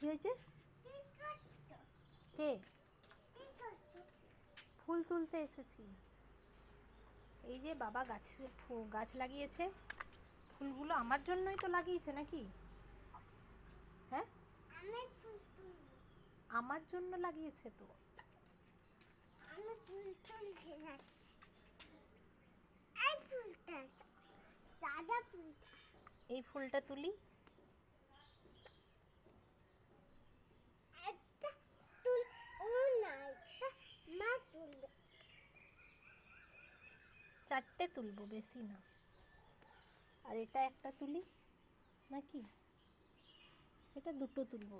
হয়েছে? কে? ফুল তুলতে এসেছি। এই যে বাবা গাছে গাছ লাগিয়েছে। ফুলগুলো আমার জন্যই তো লাগিয়েছে নাকি? হ্যাঁ? আমার জন্য লাগিয়েছে তো। এই ফুলটা তুলি একটা তুল ও না একটা মা তুলবে চারটে তুলবো বেশি না। আর এটা একটা তুলি নাকি? এটা দুটো তুলবো।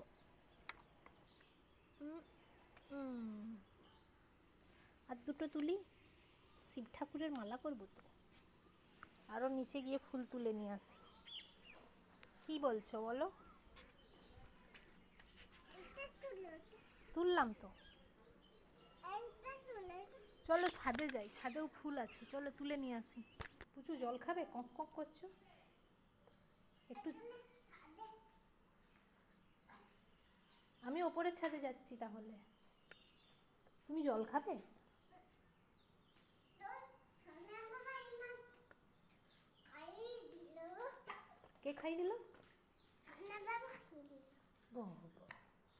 আর দুটো তুলি শিব ঠাকুরের মালা করব তো। আরও নিচে গিয়ে ফুল তুলে নিয়ে আসি। কি বলছো বলো? তুললাম তো। চলো ছাদে যাই ছাদেও ফুল আছে চলো তুলে নিয়ে আসি। পুচু জল খাবে? কক কক করছ? একটু আমি ওপরের ছাদে যাচ্ছি তাহলে। তুমি জল খাবে? কে খাই দিল? সোনা বাবা খাই দিল বাবা,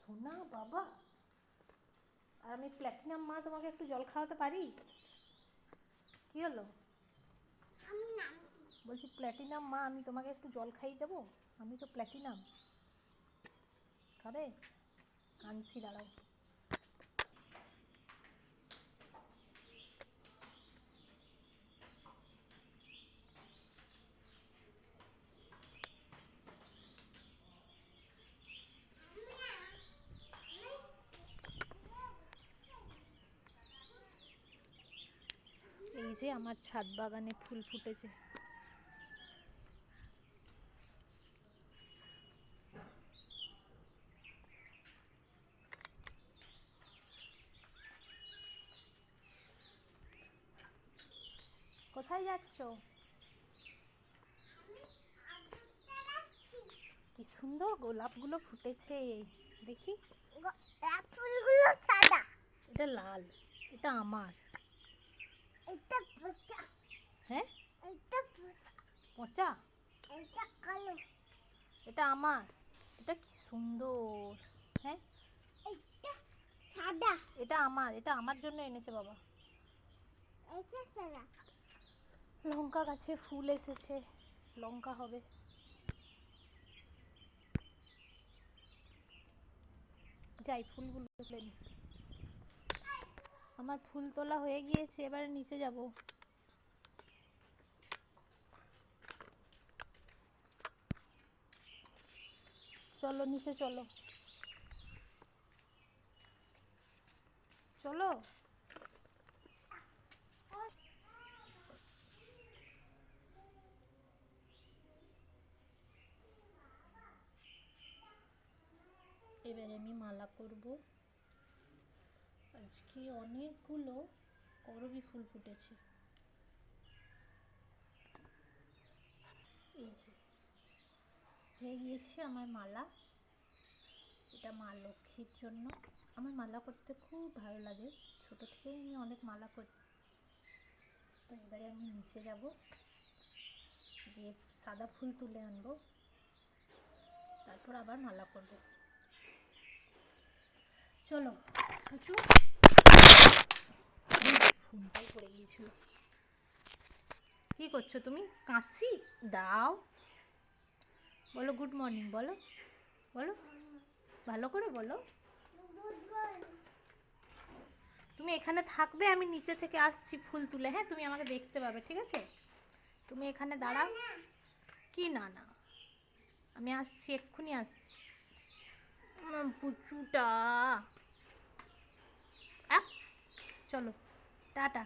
সোনা বাবা আর আমি প্ল্যাটিনাম মা তোমাকে একটু জল খাওয়াতে পারি? কি হলো? বলছি প্ল্যাটিনাম মা, আমি তোমাকে একটু জল খাইয়ে দেবো? আমি তো প্ল্যাটিনাম খাবে? আনছি দাঁড়াও এই যে আমার ছাদ বাগানে ফুল ফুটেছে। কোথায় যাচ্ছ? কি সুন্দর গোলাপগুলো ফুটেছে। দেখি। ফুলগুলো সাদা। এটা লাল এটা আমার। এটা পোস্টা হ্যাঁ? এটা পচা? এটা কালো। এটা আমার। এটা কি সুন্দর। হ্যাঁ? এটা সাদা। এটা আমার। এটা আমার জন্য এনেছে বাবা। এটা সাদা। লঙ্কা গাছে ফুল এসেছে। লঙ্কা হবে। যাই ফুলগুলো তুলে নি। আমার ফুল তোলা হয়ে গিয়েছে, এবারে নিচে যাব। চলো, নিচে চলো। চলো। এবারে আমি মালা করব। আজকে অনেকগুলো করবি ফুল ফুটেছে। এই যে, হয়ে গিয়েছে আমার মালা। এটা মা লক্ষ্মীর জন্য। আমার মালা করতে খুব ভালো লাগে। ছোটো থেকেই আমি অনেক মালা করি তো এবারে আমি নিচে যাব। গিয়ে সাদা ফুল তুলে আনব। তারপর আবার মালা করব চলো কিছু ফোনটাই পড়ে গিয়েছিল। কি করছ তুমি? কাঁচি দাও। বলো গুড মর্নিং বলো। বলো। ভালো করে বলো। তুমি এখানে থাকবে, আমি নিচে থেকে আসছি ফুল তুলে। হ্যাঁ তুমি আমাকে দেখতে পাবে, ঠিক আছে? তুমি এখানে দাঁড়াও। কি না না। আমি আসছি, এক্ষুনি আসছি। পুচুটা। আপ। চলো টাটা।